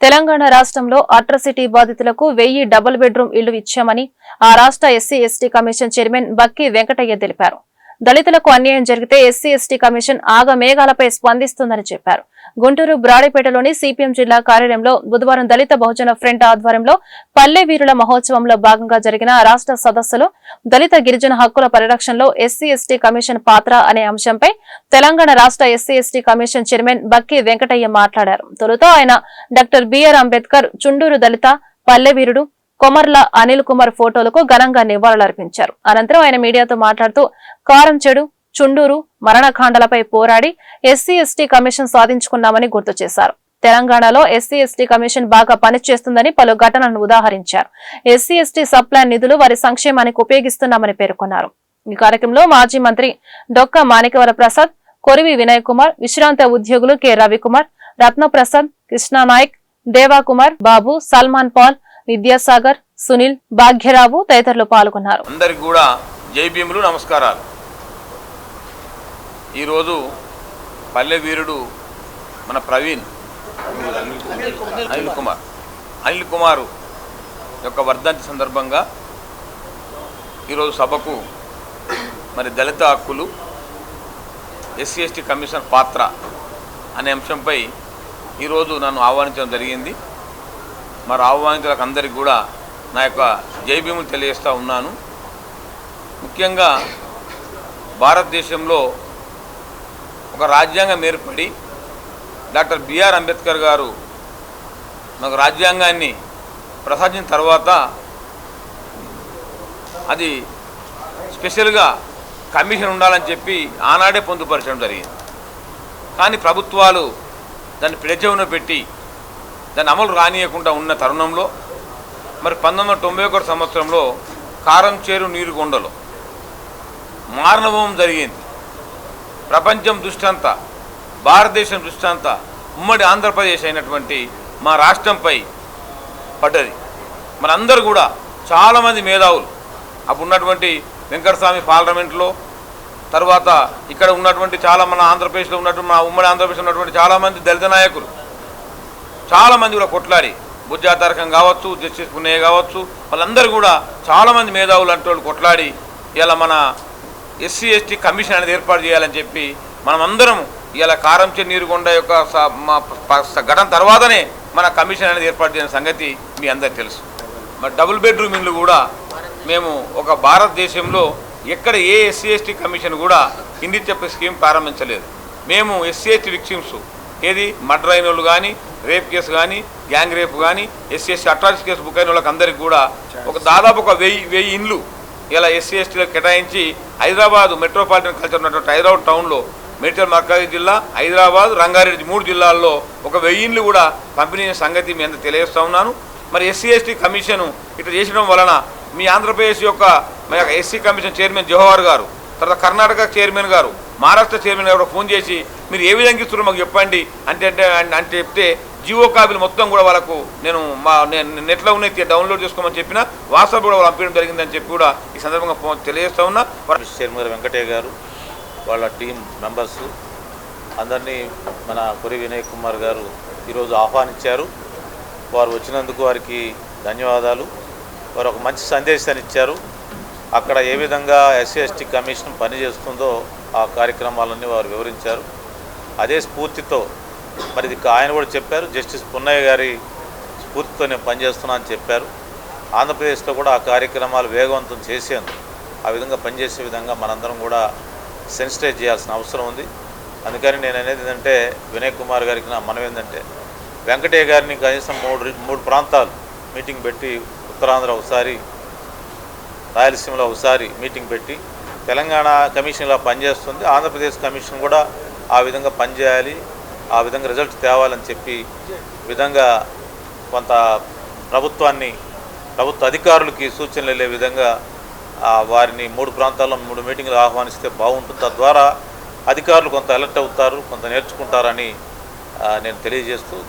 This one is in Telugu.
తెలంగాణ రాష్ట్రంలో అట్రసిటీ బాధితులకు వెయ్యి డబుల్ బెడ్రూమ్ ఇళ్ళు ఇచ్చామని ఆ రాష్ట్ర SC ST commission chairman Bakki Venkataiah తెలిపారు. దళితులకు అన్యాయం జరిగితే ఎస్సీ ఎస్టీ కమిషన్ ఆగ మేఘాలపై స్పందిస్తుందని చెప్పారు. గుంటూరు బ్రాడీపేటలోని సిపిఎం జిల్లా కార్యాలయంలో బుధవారం దళిత బహుజన ఫ్రంట్ ఆధ్వర్యంలో పల్లె వీరుల మహోత్సవంలో భాగంగా జరిగిన రాష్ట్ర సదస్సులో దళిత గిరిజన హక్కుల పరిరక్షణలో ఎస్సీ ఎస్టీ కమిషన్ పాత్ర అనే అంశంపై తెలంగాణ రాష్ట్ర SC ST commission chairman Bakki Venkataiah మాట్లాడారు. తొలుత ఆయన డాక్టర్ బిఆర్ అంబేద్కర్ చుండూరు దళిత పల్లె వీరుడు కొమర్ల అనిల్ కుమార్ ఫోటోలకు ఘనంగా నివాళులర్పించారు అనంతరం ఆయన మీడియాతో మాట్లాడుతూ కారం చెడు చుండూరు మరణకాండలపై పోరాడి ఎస్సీ ఎస్టీ కమిషన్ సాధించుకున్నామని గుర్తు చేశారు. తెలంగాణలో ఎస్సీ ఎస్టీ కమిషన్ బాగా పనిచేస్తుందని పలు ఘటనలను ఉదాహరించారు. ఎస్సీ ఎస్టీ సప్లాన్ నిధులు వారి సంక్షేమానికి ఉపయోగిస్తున్నామని పేర్కొన్నారు. ఈ కార్యక్రమంలో మాజీ మంత్రి డొక్క మాణికవర ప్రసాద్ కొరివి వినయ్ కుమార్ విశ్రాంత ఉద్యోగులు కె రవికుమార్ రత్నప్రసాద్ కృష్ణానాయక్ దేవాకుమార్ బాబు సల్మాన్ పాల్ విద్యాసాగర్ సునీల్ భాగ్యరావు తదితరులు పాల్గొన్నారు. అందరికి కూడా జై భీములు నమస్కారాలు. ఈరోజు పల్లె వీరుడు మన ప్రవీణ్ అనిల్ కుమార్. అనిల్ కుమార్ యొక్క వర్ధంతి సందర్భంగా ఈరోజు సభకు మరి దళిత హక్కులు ఎస్సీ ఎస్టీ కమిషన్ పాత్ర అనే అంశంపై ఈరోజు నన్ను ఆహ్వానించడం జరిగింది. మరి ఆహ్వానితులకు అందరికీ కూడా నా యొక్క జైభీములు తెలియజేస్తూ ఉన్నాను. ముఖ్యంగా భారతదేశంలో ఒక రాజ్యాంగం ఏర్పడి డాక్టర్ బిఆర్ అంబేద్కర్ గారు మనకు రాజ్యాంగాన్ని ప్రసాదించిన తర్వాత అది స్పెషల్గా కమిషన్ ఉండాలని చెప్పి ఆనాడే పొందుపరచడం జరిగింది. కానీ ప్రభుత్వాలు దాన్ని ప్రజవున పెట్టి దాన్ని అమలు రానియకుండా ఉన్న తరుణంలో మరి పంతొమ్మిది తొంభై సంవత్సరంలో కారం చేరు నీరు కొండలో మారణవం జరిగింది. ప్రపంచం దృష్టంతా భారతదేశం దృష్టంతా ఉమ్మడి ఆంధ్రప్రదేశ్ అయినటువంటి మా రాష్ట్రంపై పడ్డది. మనందరూ కూడా చాలామంది మేధావులు. అప్పుడు ఉన్నటువంటి వెంకటస్వామి పార్లమెంట్లో తర్వాత ఇక్కడ ఉన్నటువంటి చాలా మన ఆంధ్రప్రదేశ్లో ఉన్నటువంటి మా ఉమ్మడి ఆంధ్రప్రదేశ్లో ఉన్నటువంటి చాలామంది దళిత నాయకులు చాలామంది కూడా కొట్లాడి బుజ్జా కావచ్చు జస్టిస్ పున్నయ్య కావచ్చు వాళ్ళందరూ కూడా చాలామంది మేధావులు అంటూ వాళ్ళు కొట్లాడి ఇలా మన ఎస్సీ ఎస్టీ కమిషన్ అనేది ఏర్పాటు చేయాలని చెప్పి మనమందరం ఇలా కారంచే నీరుకొండ యొక్క స- మా ఘటన తర్వాతనే మన కమిషన్ అనేది ఏర్పాటు చేసిన సంగతి మీ అందరికి తెలుసు. మరి డబుల్ బెడ్రూమ్ ఇల్లు కూడా మేము ఒక భారతదేశంలో ఎక్కడ ఏ ఎస్సీ ఎస్టీ కమిషన్ కూడా కింది చెప్పే స్కీమ్ ప్రారంభించలేదు. మేము ఎస్సీ ఎస్టీ విక్టిమ్స్ ఏది మర్డర్ వాళ్ళు కానీ రేప్ కేసు కానీ గ్యాంగ్ రేప్ కానీ SC ST atrocity case book అయిన వాళ్ళకి అందరికి కూడా ఒక దాదాపు ఒక వెయ్యి వెయ్యి ఇండ్లు ఇలా ఎస్సీ ఎస్టీలో కేటాయించి హైదరాబాద్ మెట్రోపాలిటన్ కల్చర్ ఉన్నటువంటి హైదరాబాద్ టౌన్లో మేడ్చల్ మర్కాజీ జిల్లా హైదరాబాద్ రంగారెడ్డి మూడు జిల్లాల్లో ఒక వెయ్యి ఇండ్లు కూడా పంపిణీ సంగతి మీ అందరూ తెలియజేస్తా ఉన్నాను. మరి ఎస్సీ ఎస్టీ కమిషన్ ఇట్లా చేసడం వలన మీ ఆంధ్రప్రదేశ్ యొక్క మన యొక్క ఎస్సీ కమిషన్ చైర్మన్ జవహర్ గారు తర్వాత కర్ణాటక చైర్మన్ గారు మహారాష్ట్ర చైర్మన్ గారు ఫోన్ చేసి మీరు ఏ విధంగా ఇస్తున్నారు మాకు చెప్పండి? అంటే అంటే అంటే చెప్తే జియో కాపీలు మొత్తం కూడా వాళ్ళకు నేను మా నేను నెట్లో ఉన్నాయి డౌన్లోడ్ చేసుకోమని చెప్పిన వాట్సాప్ కూడా వాళ్ళు పంపించడం జరిగిందని చెప్పి కూడా ఈ సందర్భంగా ఫోన్ తెలియజేస్తా ఉన్నా. చైర్మన్ గారు వెంకటయ్య గారు వాళ్ళ టీం మెంబర్స్ అందరినీ మన కొరి వినయ్ కుమార్ గారు ఈరోజు ఆహ్వానించారు. వారు వచ్చినందుకు వారికి ధన్యవాదాలు. వారు ఒక మంచి సందేశాన్ని ఇచ్చారు. అక్కడ ఏ విధంగా ఎస్సీ ఎస్టీ కమిషన్ పనిచేస్తుందో ఆ కార్యక్రమాలన్నీ వారు వివరించారు. అదే స్ఫూర్తితో మరి ఇది ఆయన కూడా చెప్పారు జస్టిస్ పున్నయ్య గారి స్ఫూర్తితో నేను పనిచేస్తున్నా అని చెప్పారు. ఆంధ్రప్రదేశ్లో కూడా ఆ కార్యక్రమాలు వేగవంతం చేసేందుకు ఆ విధంగా పనిచేసే విధంగా మనందరం కూడా సెన్సిటైజ్ చేయాల్సిన అవసరం ఉంది. అందుకని నేను అనేది ఏంటంటే వినయ్ కుమార్ గారికి నా మనం ఏంటంటే వెంకటయ్య గారిని కనీసం మూడు మూడు ప్రాంతాలు మీటింగ్ పెట్టి ఉత్తరాంధ్ర ఒకసారి రాయలసీమలో ఒకసారి మీటింగ్ పెట్టి తెలంగాణ కమిషన్ ఇలా పనిచేస్తుంది. ఆంధ్రప్రదేశ్ కమిషన్ కూడా ఆ విధంగా పనిచేయాలి ఆ విధంగా రిజల్ట్ తేవాలని చెప్పి విధంగా కొంత ప్రభుత్వాన్ని ప్రభుత్వ అధికారులకి సూచనలు వెళ్ళే విధంగా వారిని మూడు ప్రాంతాల్లో మూడు మీటింగ్లు ఆహ్వానిస్తే బాగుంటుంది. తద్వారా అధికారులు కొంత అలర్ట్ అవుతారు కొంత నేర్చుకుంటారని నేను తెలియజేస్తూ